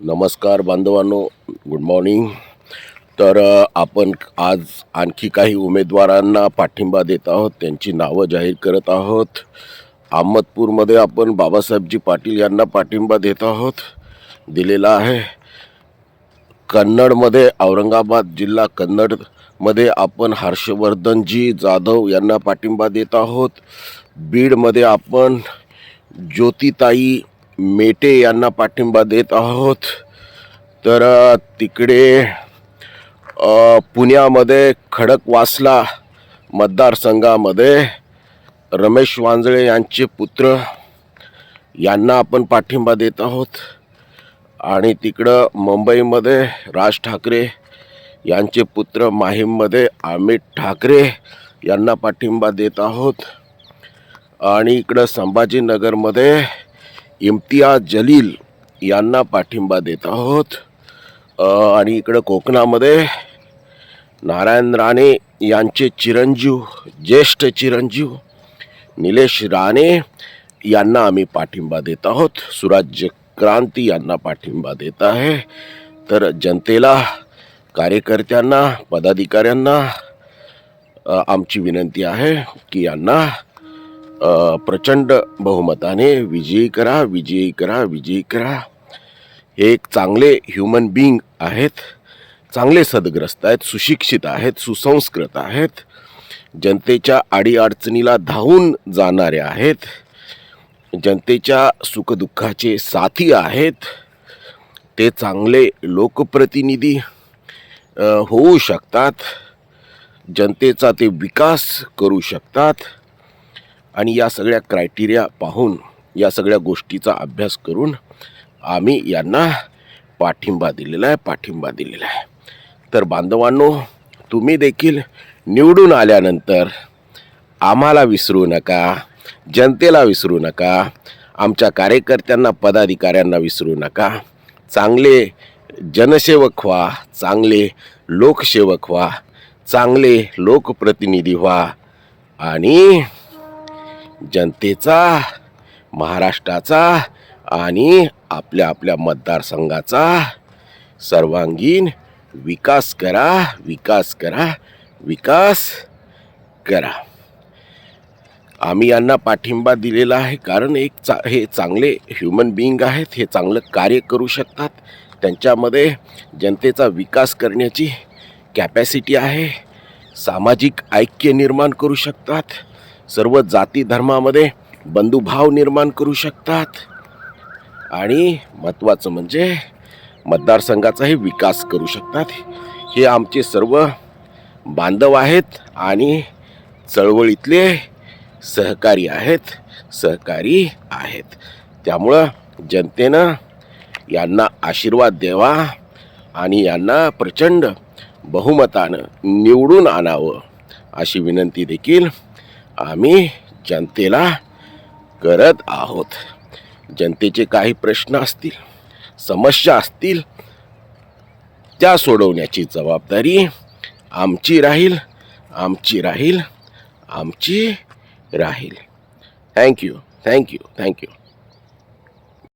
नमस्कार बांधवांनो good morning तर आपण आज आणखी काही उमेदवारांना पाठिंबा देत आहोत त्यांची नावं जाहीर करत आहोत. अहमदपूरमध्ये आपण बाबासाहेबजी पाटील यांना पाठिंबा देत आहोत. दिलेला आहे. कन्नडमध्ये औरंगाबाद जिल्हा कन्नडमध्ये आपण हर्षवर्धनजी जाधव यांना पाठिंबा देत आहोत. बीडमध्ये आपण ज्योतिताई मेटे यांना पाठिंबा देत आहोत. तर तिकडे पुण्यामध्ये खडकवासला मतदारसंघामध्ये रमेश वांजळे यांचे पुत्र यांना आपण पाठिंबा देत आहोत. आणि तिकडं मुंबईमध्ये राज ठाकरे यांचे पुत्र माहीममध्ये अमित ठाकरे यांना पाठिंबा देत आहोत. आणि इकडं संभाजीनगरमध्ये इम्तियाज जलील यांना पाठिंबा देत आहोत. आणि इकडं कोकणामध्ये नारायण राणे यांचे चिरंजीव ज्येष्ठ चिरंजीव निलेश राणे यांना आम्ही पाठिंबा देत आहोत. सुराज्य क्रांती यांना पाठिंबा देत आहे. तर जनतेला कार्यकर्त्यांना पदाधिकाऱ्यांना आमची विनंती आहे की यांना प्रचंड बहुमताने विजयी करा विजयी करा विजयी करा. हे एक चांगले ह्युमन बिईंग आहेत. चांगले सदग्रस्त आहेत सुशिक्षित आहेत सुसंस्कृत आहेत. जनतेच्या अडीअडचणीला धावून जाणारे आहेत. जनतेच्या सुखदुःखाचे साथी आहेत. ते चांगले लोकप्रतिनिधी होऊ शकतात. जनतेचा ते विकास करू शकतात. आणि या सगळ्या क्रायटेरिया पाहून या सगळ्या गोष्टीचा अभ्यास करून आम्ही यांना पाठिंबा दिलेला आहे पाठिंबा दिलेला आहे. तर बांधवांनो तुम्ही देखील निवडून आल्यानंतर आम्हाला विसरू नका जनतेला विसरू नका आमच्या कार्यकर्त्यांना पदाधिकाऱ्यांना विसरू नका. चांगले जनसेवक व्हा चांगले लोकसेवक व्हा चांगले लोकप्रतिनिधी व्हा आणि जनतेचा महाराष्ट्राचा आणि आपल्या आपल्या मतदारसंघाचा. सर्वांगीण विकास करा विकास करा विकास करा. आम्ही यांना पाठिंबा दिलेला आहे कारण एक चा हे चांगले ह्युमन बिईंग आहेत हे चांगलं कार्य करू शकतात. त्यांच्यामध्ये जनतेचा विकास करण्याची कॅपॅसिटी आहे. सामाजिक ऐक्य निर्माण करू शकतात. सर्व जाती धर्मामध्ये बंधुभाव निर्माण करू शकतात. आणि महत्त्वाचं म्हणजे मतदारसंघाचाही विकास करू शकतात. हे आमचे सर्व बांधव आहेत आणि चळवळीतले सहकारी आहेत सहकारी आहेत. त्यामुळं जनतेनं यांना आशीर्वाद द्यावा आणि यांना प्रचंड बहुमतानं निवडून आणावं अशी विनंती देखील आम्ही जनतेला करत आहोत. जनतेचे काही प्रश्न असतील समस्या असतील त्या सोडवण्याची जबाबदारी आमची राहील आमची राहील आमची राहील. Thank you thank you thank you